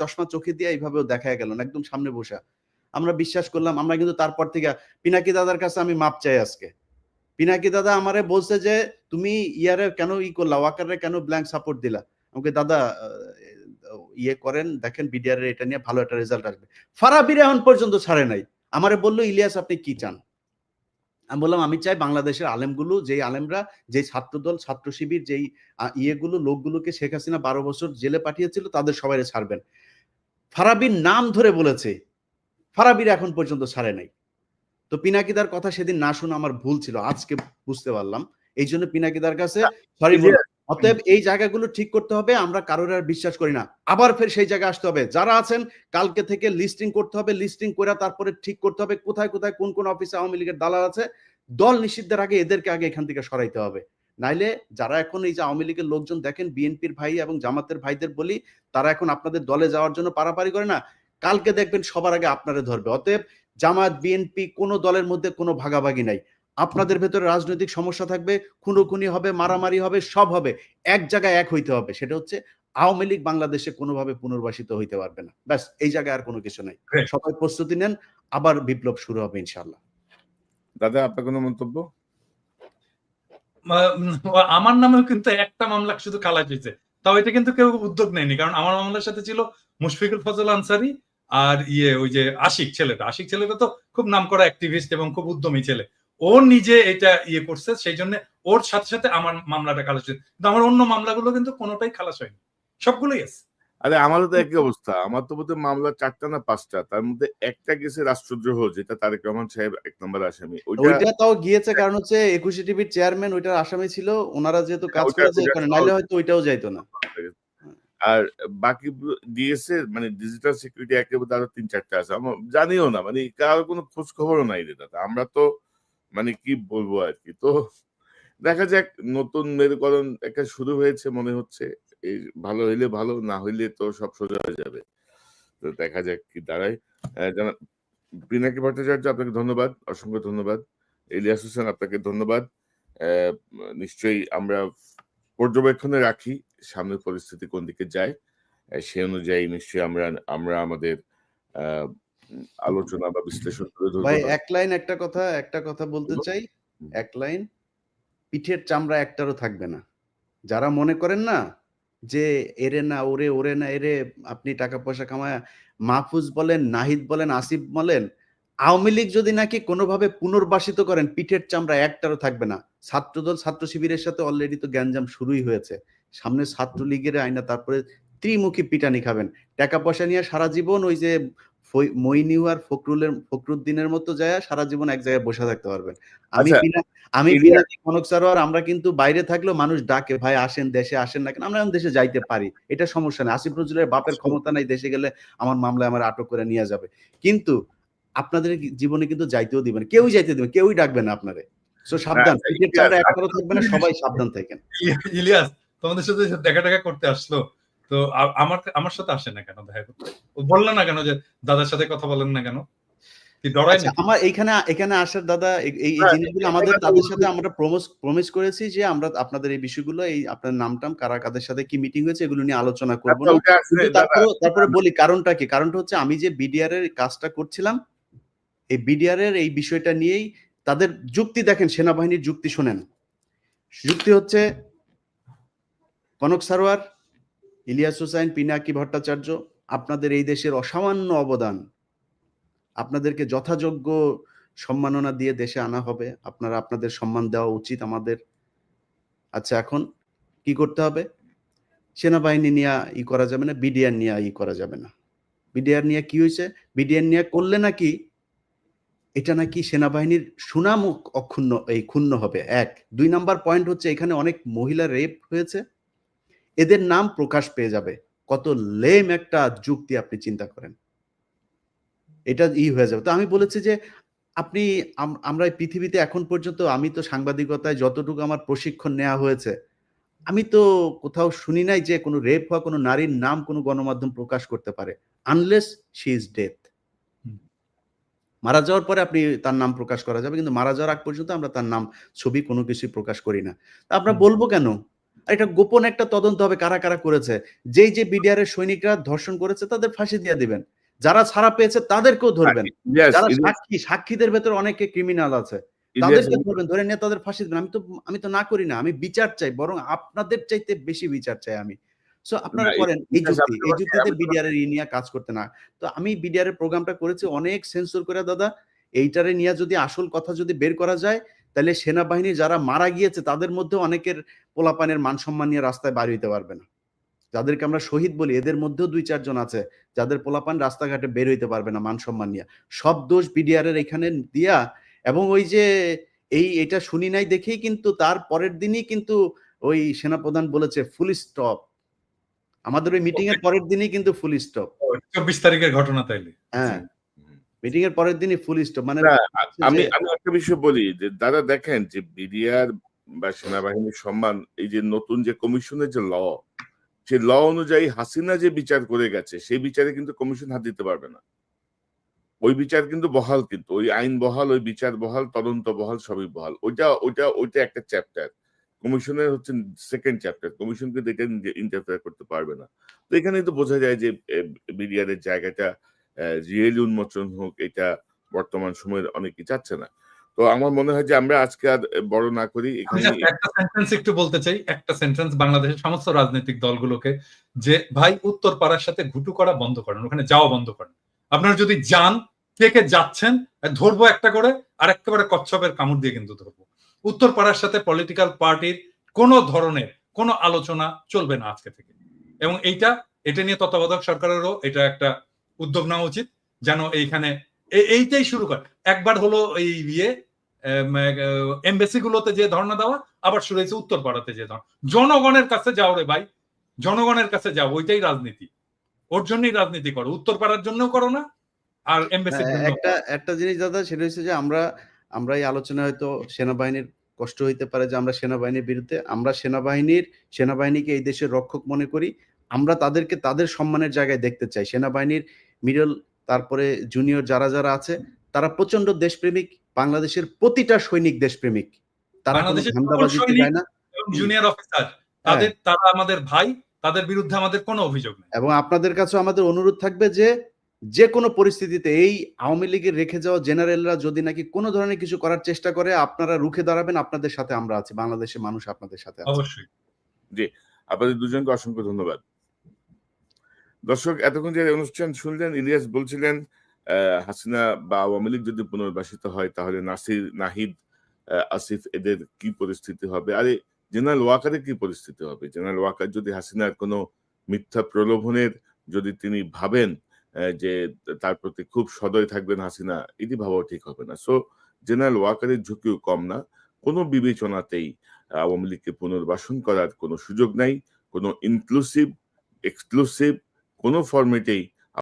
চশমা চোখে দিয়ে এইভাবেও দেখা গেল না, একদম সামনে বসা। আমরা বিশ্বাস করলাম, আমরা কিন্তু তারপর থেকে, পিনাকি দাদার কাছে আমি মাপ চাই আজকে। পিনাকি দাদা আমারে বলছে যে, তুমি ইয়ারে কেন ই করলা, ওয়াকারে কেন ব্ল্যাঙ্ক সাপোর্ট দিলা? আমাকে, দাদা ইয়ে করেন, দেখেন বিডিআর এটা নিয়ে ভালো একটা রেজাল্ট আসবে। ফারাবির এখন পর্যন্ত ছাড়ে নাই। আমারে বলল, ইলিয়াস, আপনি কি চান? আমি বললাম, আমি চাই বাংলাদেশের আলেমগুলো, যেই আলেমরা, যেই ছাত্রদল ছাত্র শিবির যেই ইয়েগুলো, লোকগুলোকে শেখ হাসিনা বারো বছর জেলে পাঠিয়েছিল, তাদের সবাই ছাড়বেন। ফারাবির নাম ধরে বলেছে ফারাবির এখন পর্যন্ত ছাড়ে নাই। তো পিনাকিদার কথা সেদিন না শুনে আমার ভুল ছিল আজকে বুঝতে পারলাম। এই জন্য পিনাকিদার কাছে সরি অতএব এই জায়গাগুলো ঠিক করতে হবে আমরা কারোর আর বিশ্বাস করি না। আবার ফের সেই জায়গায় আসতে হবে। যারা আছেন কালকে থেকে লিস্টিং করতে হবে লিস্টিং করে তারপরে ঠিক করতে হবে কোথায় কোথায় কোন কোন অফিসে আওয়ামী লীগের দালাল আছে দল নিষিদ্ধের আগে এদেরকে আগে এখান থেকে সরাইতে হবে। নাইলে যারা এখন এই যে আওয়ামী লীগের লোকজন দেখেন বিএনপির ভাই এবং জামাতের ভাইদের বলি তারা এখন আপনাদের দলে যাওয়ার জন্য পারাপারি করে না। কালকে দেখবেন সবার আগে আপনারা ধরবে। অতএব জামাত বিএনপি কোনো দলের মধ্যে কোনো ভাগাভাগি নাই। আপনাদের ভেতরে রাজনৈতিক সমস্যা থাকবে খুনোখুনি হবে মারামারি হবে সব হবে। এক জায়গায় এক হইতে হবে। সেটা হচ্ছে আওয়ামী লীগ বাংলাদেশে কোনোভাবে পুনর্বাসিত হইতে পারবে না। ব্যাস এই জায়গায় আর কোনো কিছু নাই। সবাই প্রস্তুতি নেন আবার বিপ্লব শুরু হবে ইনশাল্লাহ দাদা আপনার কোনো মন্তব্য? আমার নামেও কিন্তু একটা মামলা শুধু খালাস হয়েছে তাও এটা কিন্তু কেউ উদ্যোগ নেয়নি, কারণ আমার মামলার সাথে ছিল মুশফিকুল ফজল আনসারি আর ইয়ে ওই যে আশিক ছেলেটা। আশিক ছেলেটা তো খুব নাম করা অ্যাক্টিভিস্ট এবং খুব উদ্যমী ছেলে। ও নিজে এটা ইয়ে করছে, সেই জন্য ওর সাথে সাথে আমার মামলাটা খালাস হয়েছে। কিন্তু আমার অন্য মামলাগুলো কিন্তু কোনোটাই খালাস হয়নি। সবগুলোই আছে। আরে আমারও তো একই অবস্থা। আমার তো বোধহয় মামলা চারটা না পাঁচটা। তার মধ্যে একটা গেছে রাষ্ট্রদ্রোহ যেটা তারেক রহমান সাহেব এক নম্বর আসামি। ওইটা তাও গিয়েছে কারণ হচ্ছে একুশে টিভির চেয়ারম্যান ওইটার আসামি ছিল। ওনারা যেহেতু কাজ করেছে নাইলে হয়তো ওইটাও যাইতো না। আর বাকি ডিএসএ মানে ডিজিটাল সিকিউরিটি একেবারে আরও তিন চারটা আছে। আমার জানিও না মানে কারও কোনো খোঁজ খবরও নাই রে দাদা। আমরা তো মানে কি বলব আর কি। তো দেখা যাক নতুন মেরুকরণ একটা শুরু হয়েছে মনে হচ্ছে। ভালো হইলে ভালো না হইলে তো সব সোজা হয়ে যাবে। তো দেখা যাক কি দাঁড়ায়। জানা পিনাকি ভট্টাচার্য আপনাকে ধন্যবাদ অসংখ্য ধন্যবাদ। ইলিয়াস হোসেন আপনাকে ধন্যবাদ। নিশ্চয়ই আমরা পর্যবেক্ষণে রাখি সামনের পরিস্থিতি কোন দিকে যায়। সে অনুযায়ী নিশ্চয়ই আমরা আমরা আমাদের আহ, আলোচনা বা বিশ্লেষণ তুলে ধরবো। ভাই এক লাইন একটা কথা একটা কথা বলতে চাই। এক লাইন পিঠের চামড়া একটারও থাকবে না। যারা মনে করেন না যে, এরে না, ওরে ওরে না, এরে, আপনি টাকা পয়সা কামায় মাহফুজ বলেন, নাহিদ বলেন, আসিফ বলেন, আওয়ামী লীগ যদি নাকি কোনোভাবে পুনর্বাসিত করেন, পিঠের চামড়া একটারও থাকবে না। ছাত্রদল, ছাত্র শিবিরের সাথে অলরেডি তো গ্যাঞ্জাম শুরুই হয়েছে। সামনে ছাত্রলীগের আয়না, তারপরে ত্রিমুখী পিটানি খাবেন। টাকা পয়সা নিয়ে সারা জীবন ওই যে মইনিউ আর ফখরুলের ফখরুদ্দিনের মতো যায় সারা জীবন এক জায়গায় বসে থাকতে পারবেন। আমি আচ্ছা, বিনা আমি কনক সারোয়ার আমরা কিন্তু বাইরে থাকলেও মানুষ ডাকে ভাই আসেন দেশে আসেন না কেন? আমরা দেশে যাইতে পারি এটা সমস্যা নেই। আসিফ নজরুলের বাপের ক্ষমতা নাই দেশে গেলে আমার মামলায় আমার আটক করে নিয়ে যাবে। কিন্তু আপনাদের জীবনে কিন্তু যাইতেও দিবেন কেউই যাইতে দিবেন কেউই ডাকবে না আপনারে। সো সাবধান। একটারও থাকবে না সবাই সাবধান থাকেন। ইলি- ইলিয়াস তোমাদের সাথে দেখা দেখা করতে আসলো। তো আমার আমার সাথে আসে না কেন? দেখা করতে। বলল না কেন যে দাদার সাথে কথা বলেন না কেন? কি ডরাই আচ্ছা, আমার এইখানে এখানে আসার দাদা এই- হ্যাঁ, জিনিসগুলো আমাদের তাদের সাথে আমরা প্রমিস প্রমিস করেছি যে আমরা আপনাদের এই বিষয়গুলো এই আপনার নামটাম কারা কাদের সাথে কি মিটিং হয়েছে এগুলো নিয়ে আলোচনা করব আচ্ছা, না তারপরে তারপরে বলি কারণটা কি? কারণটা হচ্ছে আমি যে বিডিআর এর কাজটা করছিলাম এই বিডিআর এর এই বিষয়টা নিয়েই তাদের যুক্তি দেখেন সেনাবাহিনীর যুক্তি শোনেন। যুক্তি হচ্ছে কনক সারোয়ার ইলিয়াস হোসাইন, পিনাকি ভট্টাচার্য, আপনাদের এই দেশের অসামান্য অবদান। আপনাদেরকে যথাযোগ্য সম্মাননা দিয়ে দেশে আনা হবে। আপনারা আপনাদের সম্মান দেওয়া উচিত আমাদের। আচ্ছা এখন কি করতে হবে? সেনাবাহিনী নিয়ে ই করা যাবে না, বিডিআর নিয়ে ই করা যাবে না। বিডিআর নিয়ে কি হয়েছে? বিডিআর নিয়ে করলে নাকি এটা নাকি সেনাবাহিনীর সুনাম অক্ষুণ্ণ, এই ক্ষুণ্ণ হবে। এক। দুই নাম্বার পয়েন্ট হচ্ছে এখানে অনেক মহিলা রেপ হয়েছে। এদের নাম প্রকাশ পেয়ে যাবে। কত লেম একটা যুক্তি আপনি চিন্তা করেন। এটা ই হয়ে যাবে। তো আমি বলেছি যে আপনি আম- আমরা এই পৃথিবীতে এখন পর্যন্ত আমি তো সাংবাদিকতায় যতটুকু আমার প্রশিক্ষণ নেওয়া হয়েছে আমি তো কোথাও শুনি নাই যে কোনো রেপ হওয়া কোনো নারীর নাম কোনো গণমাধ্যম প্রকাশ করতে পারে আনলেস শি ইজ ডেথ। মারা যাওয়ার পরে আপনি তার নাম প্রকাশ করা যাবে কিন্তু মারা যাওয়ার আগ পর্যন্ত আমরা তার নাম ছবি কোনো কিছু প্রকাশ করি না। তা আমরা বলব কেন? এটা গোপন একটা তদন্ত হবে কারা কারা করেছে। যেই যে বিডিআর এর সৈনিকরা ধর্ষণ করেছে তাদের ফাঁসি দিয়ে দিবেন। যারা ছাড়া পেয়েছে তাদেরকেও ধরবেন। যারা সাক্ষী সাক্ষীদের ভেতর অনেকে ক্রিমিনাল আছে। তাদেরকে ধরবেন ধরে নিয়ে তাদের ফাঁসি দিবেন। আমি তো আমি তো না করি না আমি বিচার চাই বরং আপনাদের চাইতে বেশি বিচার চাই আমি। সো আপনারা করেন এই যুক্তি এই যুক্তিতে বিডিআর এর নিয়ে কাজ করতে না। তো আমি বিডিআর এর প্রোগ্রামটা করেছি অনেক সেন্সর করে দাদা। এইটারে নিয়ে যদি আসল কথা যদি বের করা যায় তাহলে সেনাবাহিনী যারা মারা গিয়েছে তাদের মধ্যে অনেকের পোলাপানের মান সম্মান নিয়ে রাস্তায় বার হইতে পারবে না। যাদেরকে আমরা শহীদ বলি এদের মধ্যেও দুই চারজন আছে যাদের পোলাপান রাস্তাঘাটে বের হইতে পারবে না মান সম্মান নিয়ে। সব দোষ বিডিআর এর এখানে দিয়া এবং ওই যে এই এটা শুনি নাই দেখেই কিন্তু তার পরের দিনই কিন্তু ওই সেনাপ্রধান বলেছে ফুল স্টপ আমাদের ওই মিটিং এর পরের দিনই কিন্তু ফুল স্টপ চব্বিশ তারিখের ঘটনা তাইলে। হ্যাঁ। মিটিং এর পরের দিনই ফুল স্টপ মানে আমি আমি একটা বিষয় বলি যে দাদা দেখেন যে বিডিআর বা সেনাবাহিনীর সম্মান এই যে নতুন যে কমিশনের যে ল সেই ল অনুযায়ী হাসিনা যে বিচার করে গেছে সেই বিচারে কিন্তু কমিশন হাত দিতে পারবে না। ওই বিচার কিন্তু বহাল কিন্তু ওই আইন বহাল ওই বিচার বহাল তদন্ত বহাল সবই বহাল। ওইটা ওইটা ওইটা একটা চ্যাপ্টার কমিশনের হচ্ছে সেকেন্ড চ্যাপ্টার কমিশন কিন্তু এটা ইন্টারফেয়ার করতে পারবে না। তো এখানে তো বোঝা যায় যে বিডিআর জায়গাটা রিয়েলি উন্মোচন হোক এটা বর্তমান সময়ের অনেকে চাচ্ছে না। তো আমার মনে হয় যে আমরা আজকে আর বড় না করি এখানে একটা সেন্টেন্স একটু বলতে চাই। একটা সেন্টেন্স বাংলাদেশের সমস্ত রাজনৈতিক দলগুলোকে যে ভাই উত্তর পাড়ার সাথে ঘুটু করা বন্ধ করেন ওখানে যাওয়া বন্ধ করেন। আপনারা যদি যান কে কে যাচ্ছেন ধরবো একটা করে আর একেবারে কচ্ছপের কামড় দিয়ে কিন্তু ধরবো। উত্তর পাড়ার সাথে পলিটিক্যাল পার্টির কোনো ধরনের কোনো আলোচনা চলবে না আজকে থেকে। এবং এইটা এটা নিয়ে তত্ত্বাবধায়ক সরকারেরও এটা একটা উদ্যোগ নেওয়া উচিত যেন এইখানে এইটাই শুরু করে। একবার হলো এই ইয়ে এমবেসি গুলোতে যে ধর্ণা দেওয়া আবার শুরু হয়েছে উত্তর পাড়াতে যে ধর্ণা। জনগণের কাছে যাও রে ভাই জনগণের কাছে যাও ওইটাই রাজনীতি। ওর জন্যই রাজনীতি করো। উত্তর পাড়ার জন্যও করো না আর এমবেসির হ্যাঁ, একটা একটা জিনিস দাদা সেটা হচ্ছে যে আমরা আমরা এই আলোচনায় হয়তো সেনাবাহিনীর কষ্ট হইতে পারে যে আমরা সেনাবাহিনীর বিরুদ্ধে আমরা সেনাবাহিনীর সেনাবাহিনীকে এই দেশের রক্ষক মনে করি। আমরা তাদেরকে তাদের সম্মানের জায়গায় দেখতে চাই। সেনাবাহিনীর মিডল তারপরে জুনিয়র যারা যারা আছে তারা প্রচণ্ড দেশপ্রেমিক বাংলাদেশের প্রতিটা সৈনিক দেশপ্রেমিক। তারা কোনো বাংলাদেশের সকল ধান্দাবাজিতে যায় না। জুনিয়র অফিসার তাদের তারা আমাদের ভাই তাদের বিরুদ্ধে আমাদের কোনো অভিযোগ নেই। এবং আপনাদের কাছে আমাদের অনুরোধ থাকবে যে যে কোনো পরিস্থিতিতে এই আওয়ামী লীগের রেখে যাওয়া জেনারেলরা যদি নাকি কোনো ধরনের কিছু করার চেষ্টা করে আপনারা রুখে দাঁড়াবেন আপনাদের সাথে আমরা আছি বাংলাদেশের মানুষ আপনাদের সাথে আছে। অবশ্যই। আপনাদের দুজনকে অসংখ্য ধন্যবাদ। দর্শক, এতক্ষণ যে অনুষ্ঠান শুনলেন, ইলিয়াস বলছিলেন হাসিনা বা আওয়ামী লীগ যদি পুনর্বাসিত হয়, তাহলে নাসির, নাহিদ আসিফ এদের কি পরিস্থিতি হবে? আরে, জেনারেল ওয়াকারের কি পরিস্থিতি হবে? জেনারেল ওয়াকার যদি হাসিনার কোনো মিথ্যা প্রলোভনের যদি তিনি ভাবেন যে তার প্রতি খুব সদয় থাকবেন হাসিনা, এটি ভাবাও ঠিক হবে না। সো জেনারেল ওয়াকারের ঝুঁকিও কম না। কোনো বিবেচনাতেই আওয়ামী লীগকে পুনর্বাসন করার কোনো সুযোগ নাই। কোনো ইনক্লুসিভ এক্সক্লুসিভ কোনো ফরম্যাটেই